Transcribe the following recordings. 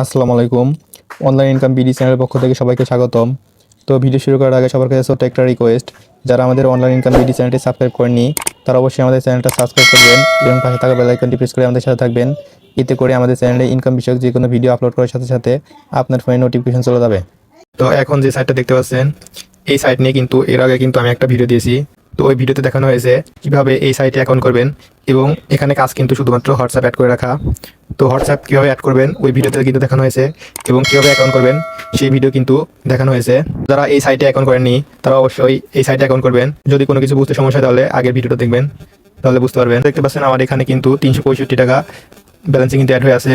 আসসালামু আলাইকুম। Online income BD চ্যানেলের পক্ষ থেকে সবাইকে স্বাগতম। তো ভিডিও শুরু করার আগে সবার কাছে ছোট্ট একটা রিকোয়েস্ট যারা আমাদের অনলাইন ইনকাম বিডি চ্যানেলটি সাবস্ক্রাইব করেননি, তারা অবশ্যই আমাদের চ্যানেলটা সাবস্ক্রাইব করবেন এবং পাশে থাকা বেল আইকনটি প্রেস করে আমাদের সাথে থাকবেন। এতে করে আমাদের চ্যানেলে ইনকাম বিষয়ক যে কোনো ভিডিও আপলোড করার সাথে সাথে আপনার ফোনে নোটিফিকেশন চলে যাবে। তো এখন যে সাইটটা দেখতে পাচ্ছেন, এই সাইট নিয়ে কিন্তু এর আগে কিন্তু আমি একটা ভিডিও দিয়েছি। তো ওই ভিডিওতে দেখানো হয়েছে কীভাবে এই সাইটে অ্যাকাউন্ট করবেন এবং এখানে কাজ কিন্তু শুধুমাত্র হোয়াটসঅ্যাপ অ্যাড করে রাখা। তো হোয়াটসঅ্যাপ কীভাবে অ্যাড করবেন ওই ভিডিওতে কিন্তু দেখানো হয়েছে এবং কীভাবে অ্যাকাউন্ট করবেন সেই ভিডিও কিন্তু দেখানো হয়েছে। যারা এই সাইটে অ্যাকাউন্ট করেননি, তারা অবশ্যই এই সাইটে অ্যাকাউন্ট করবেন। যদি কোনো কিছু বুঝতে সমস্যা তাহলে আগের ভিডিওটা দেখবেন, তাহলে বুঝতে পারবেন। দেখতে পাচ্ছেন আমার এখানে কিন্তু তিনশো পঁয়ষট্টি টাকা ব্যালেন্সে কিন্তু অ্যাড হয়ে আছে।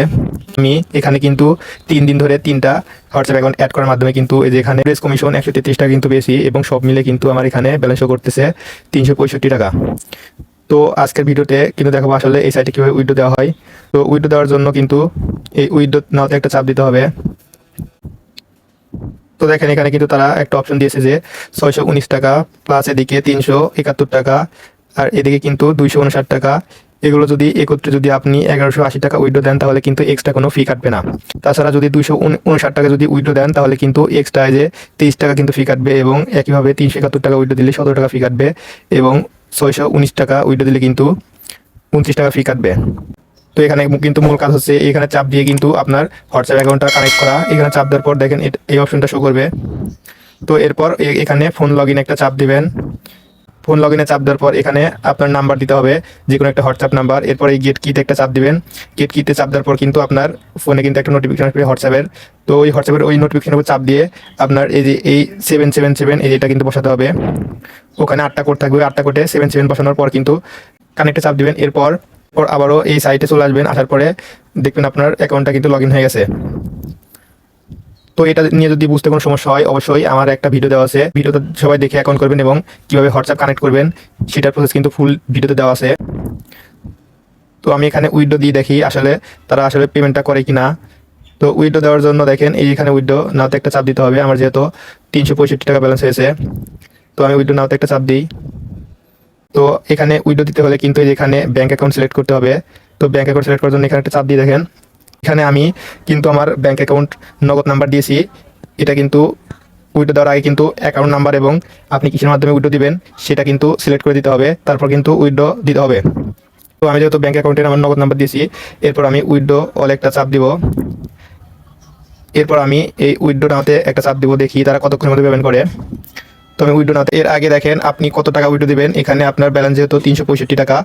আমি এখানে কিন্তু তিন দিন ধরে তিনটা হোয়াটসঅ্যাপ অ্যাকাউন্ট অ্যাড করার মাধ্যমে কিন্তু এই যে এখানে প্রেস কমিশন একশো তেত্রিশ টাকা কিন্তু বেশি এবং সব মিলে কিন্তু আমার এখানে ব্যালেন্সও করতেছে তিনশো পঁয়ষট্টি টাকা। তো আজকের ভিডিওতে কিন্তু দেখাবো আসলে এই সাইটে কীভাবে উইডো দেওয়া হয়। তো উইডো দেওয়ার জন্য কিন্তু এই উইডো নাওতে একটা চাপ দিতে হবে। তো দেখেন এখানে কিন্তু তারা একটা অপশন দিয়েছে যে ছয়শো উনিশ টাকা প্লাস এদিকে তিনশো একাত্তর টাকা আর এদিকে কিন্তু দুইশো উনষাট টাকা। এগুলো যদি একত্রে যদি আপনি এগারোশো আশি টাকা উইডো দেন, তাহলে কিন্তু এক্সট্রা কোনো ফি কাটবে না। তাছাড়া যদি দুইশো উনষাট টাকা যদি উইডো দেন, তাহলে কিন্তু এক্সট্রা যে তেইশ টাকা কিন্তু ফি কাটবে এবং একইভাবে তিনশো একাত্তর টাকা উইডো দিলে সতেরো টাকা ফি কাটবে এবং ছয়শো উনিশ টাকা উইড্রো দিলে কিন্তু উনত্রিশ টাকা ফি কাটবে। তো এখানে কিন্তু মূল কাজ হচ্ছে এখানে চাপ দিয়ে কিন্তু আপনার হোয়াটসঅ্যাপ অ্যাকাউন্টটা কানেক্ট করা। এখানে চাপ দেওয়ার পর দেখেন এই অপশনটা শো করবে। তো এরপর এখানে ফোন লগ একটা চাপ দিবেন। ফোন লগ চাপ দেওয়ার পর এখানে আপনার নাম্বার দিতে হবে যে কোনো একটা হোয়াটসঅ্যাপ নাম্বার এরপর এই গেট কিতে একটা চাপ দিবেন। গেট কিতে চাপ দেওয়ার পর কিন্তু আপনার ফোনে কিন্তু একটা নোটিফিকেশন আসবে হোয়াটসঅ্যাপের তো ওই হোয়াটসঅ্যাপের ওই নোটিফিকেশনের উপর চাপ দিয়ে আপনার এই যে এই সেভেন সেভেন সেভেন এই এটা কিন্তু বসাতে হবে। ওখানে আটটা কোড থাকবে, আটটা কোডে সেভেন সেভেন বসানোর পর কিন্তু কানেক্টে চাপ দিবেন। এরপর পর আবারও এই সাইটে চলে আসবেন, আসার পরে দেখবেন আপনার অ্যাকাউন্টটা কিন্তু লগ ইন হয়ে গেছে। তো এটা নিয়ে যদি বুঝতে কোনো সমস্যা হয়, অবশ্যই আমার একটা ভিডিও দেওয়া আছে। ভিডিওতে সবাই দেখে অ্যাকাউন্ট করবেন এবং কীভাবে হোয়াটসঅ্যাপ কানেক্ট করবেন, সেটার প্রসেস কিন্তু ফুল ভিডিওতে দেওয়া আছে। তো আমি এখানে উইডো দিয়ে দেখি আসলে তারা আসলে পেমেন্টটা করে কি না তো উইডো দেওয়ার জন্য দেখেন, এই এখানে উইডো নাওতে একটা চাপ দিতে হবে। আমার যেহেতু তিনশো পঁয়ষট্টি টাকা ব্যালেন্স হয়েছে, তো আমি উইডো নাওতে একটা চাপ দিই। তো এখানে উইডো দিতে হলে কিন্তু এখানে ব্যাঙ্ক অ্যাকাউন্ট সিলেক্ট করতে হবে। তো ব্যাঙ্ক অ্যাকাউন্ট সিলেক্ট করার জন্য এখানে একটা চাপ দিয়ে দেখেন। এখানে আমি কিন্তু আমার ব্যাঙ্ক অ্যাকাউন্ট নগদ নাম্বার দিয়েছি। এটা কিন্তু উইডো দেওয়ার আগে কিন্তু অ্যাকাউন্ট নাম্বার এবং আপনি কিসের মাধ্যমে উইডো দিবেন, সেটা কিন্তু সিলেক্ট করে দিতে হবে। তারপর কিন্তু উইডো দিতে হবে। তো আমি যেহেতু ব্যাঙ্ক অ্যাকাউন্টের আমার নগদ নাম্বার দিয়েছি, এরপর আমি উইডো অল একটা চাপ দিব। এরপর আমি এই উইডো নাতে একটা চাপ দিব, দেখি তারা কতক্ষণের মধ্যে পেমেন্ট করে। তো আমি উইডো নাতে এর আগে দেখেন আপনি কত টাকা উইডো দেবেন। এখানে আপনার ব্যালেন্স যেহেতু তিনশো পঁয়ষট্টি টাকা,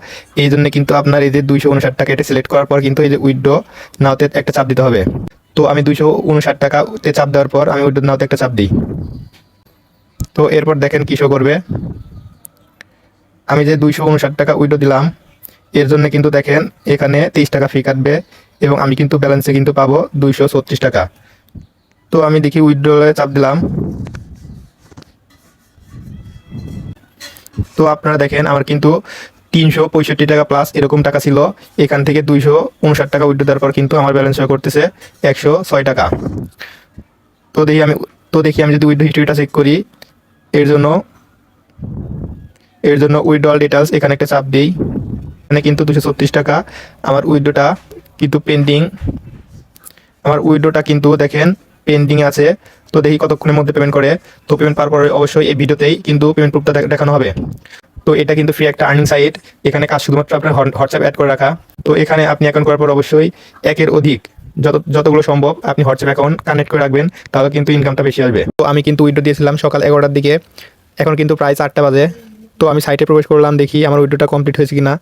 এই জন্য কিন্তু আপনার এই যে দুইশো উনষাট টাকা এটা সিলেক্ট করার পর কিন্তু এই যে উইডো নাওতে একটা চাপ দিতে হবে। তো আমি দুইশো উনষাট টাকাতে চাপ দেওয়ার পর আমি উইডো নাওতে একটা চাপ দিই। তো এরপর দেখেন কী শো করবে। আমি যে দুইশো উনষাট টাকা উইডো দিলাম, এর জন্য কিন্তু দেখেন এখানে তেইশ টাকা ফি কাটবে এবং আমি কিন্তু ব্যালেন্সে কিন্তু পাবো দুইশো ছত্রিশ টাকা। তো আমি দেখি উইড্রোলে চাপ দিলাম। তো আপনারা দেখেন, আমার কিন্তু তিনশো পঁয়ষট্টি টাকা প্লাস এরকম টাকা ছিল। এখান থেকে দুইশো উনষাট টাকা উইড্রো দেওয়ার পর কিন্তু আমার ব্যালেন্স হয়ে করতেছে একশো ছয় টাকা। তো দেখি আমি, তো দেখি আমি যদি উইড্রো হিস্ট্রিটা চেক করি, এর জন্য এর জন্য উইড্রল ডিটেলস এখানে একটা চাপ দিই। এখানে কিন্তু দুশো ছত্রিশ টাকা। আমার উইড্রোটা কিন্তু পেন্ডিং আমার উইডোটা কিন্তু দেখেন পেন্ডিং আছে। তো দেখি কতক্ষণের মধ্যে পেমেন্ট করে। তো পেমেন্ট পাওয়ার পরে অবশ্যই এই ভিডিওতেই কিন্তু পেমেন্ট প্রুফটা দেখানো হবে। তো এটা কিন্তু ফ্রি একটা আর্নিং সাইট এখানে কাজ শুধুমাত্র আপনার হোয়াটসঅ্যাপ অ্যাড করে রাখা। তো এখানে আপনি অ্যাকাউন্ট করার পর অবশ্যই একের অধিক যত যতগুলো সম্ভব আপনি হোয়াটসঅ্যাপ অ্যাকাউন্ট কানেক্ট করে রাখবেন, তাহলে কিন্তু ইনকামটা বেশি আসবে। তো আমি কিন্তু উইডো দিয়েছিলাম সকাল এগারোটার দিকে। এখন কিন্তু প্রায় চারটা বাজে। তো আমি সাইটে প্রবেশ করলাম, দেখি আমার উইডোটা কমপ্লিট হয়েছে কিনা।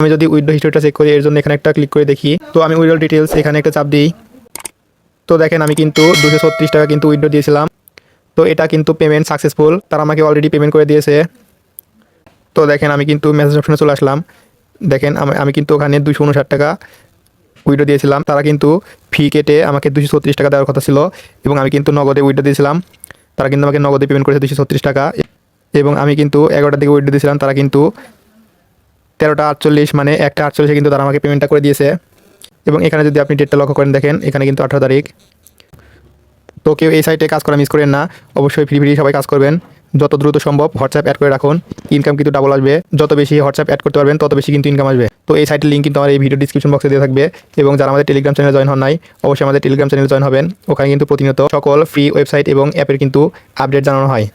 আমি যদি উইডো হিস্ট্রিটা চেক করি, এর জন্য এখানে একটা ক্লিক করে দেখি। তো আমি উইডো ডিটেলস এখানে একটা চাপ দিই। তো দেখেন আমি কিন্তু দুশো ছত্রিশ টাকা কিন্তু উইড্রো দিয়েছিলাম। তো এটা কিন্তু পেমেন্ট সাকসেসফুল তারা আমাকে অলরেডি পেমেন্ট করে দিয়েছে। তো দেখেন আমি কিন্তু মেসেজ অপশনে চলে আসলাম। দেখেন আমি আমি কিন্তু ওখানে দুশো উনষাট টাকা উইড্রো দিয়েছিলাম। তারা কিন্তু ফি কেটে আমাকে দুশো ছত্রিশ টাকা দেওয়ার কথা ছিল এবং আমি কিন্তু নগদে উইড্রো দিয়েছিলাম। তারা কিন্তু আমাকে নগদে পেমেন্ট করেছে দুশো ছত্রিশ টাকা। এবং আমি কিন্তু এগারোটার দিকে উইড্রো দিয়েছিলাম। তারা কিন্তু তেরোটা আটচল্লিশ মানে একটা আটচল্লিশে কিন্তু তারা আমাকে পেমেন্টটা করে দিয়েছে। এবং এখানে যদি আপনি ডেটটা লক্ষ্য করেন, দেখেন, এখানে কিন্তু আঠারো তারিখ। তো কেউ এই সাইটে কাজ করা মিস করেন না, অবশ্যই ফ্রি ফ্রি সবাই কাজ করবেন। যত দ্রুত সম্ভব হোয়াটসঅ্যাপ অ্যাড করে রাখুন ইনকাম কিন্তু ডাবল আসবে। যত বেশি হোয়াটসঅ্যাপ অ্যাড করতে পারবেন, তত বেশি কিন্তু ইনকাম আসবে। তো এই সাইটের লিঙ্ক কিন্তু আমার এই ভিডিও ডিসক্রিপশন বক্সে দেওয়া থাকবে। এবং যারা আমাদের টেলিগ্রাম চ্যানেলে জয়েন হন নাই, অবশ্যই আমাদের টেলিগ্রাম চ্যানেলে জয়েন হবেন। ওখানে কিন্তু প্রতিনিয়ত সকল ফ্রি ওয়েবসাইট এবং অ্যাপের কিন্তু আপডেট জানানো হয়।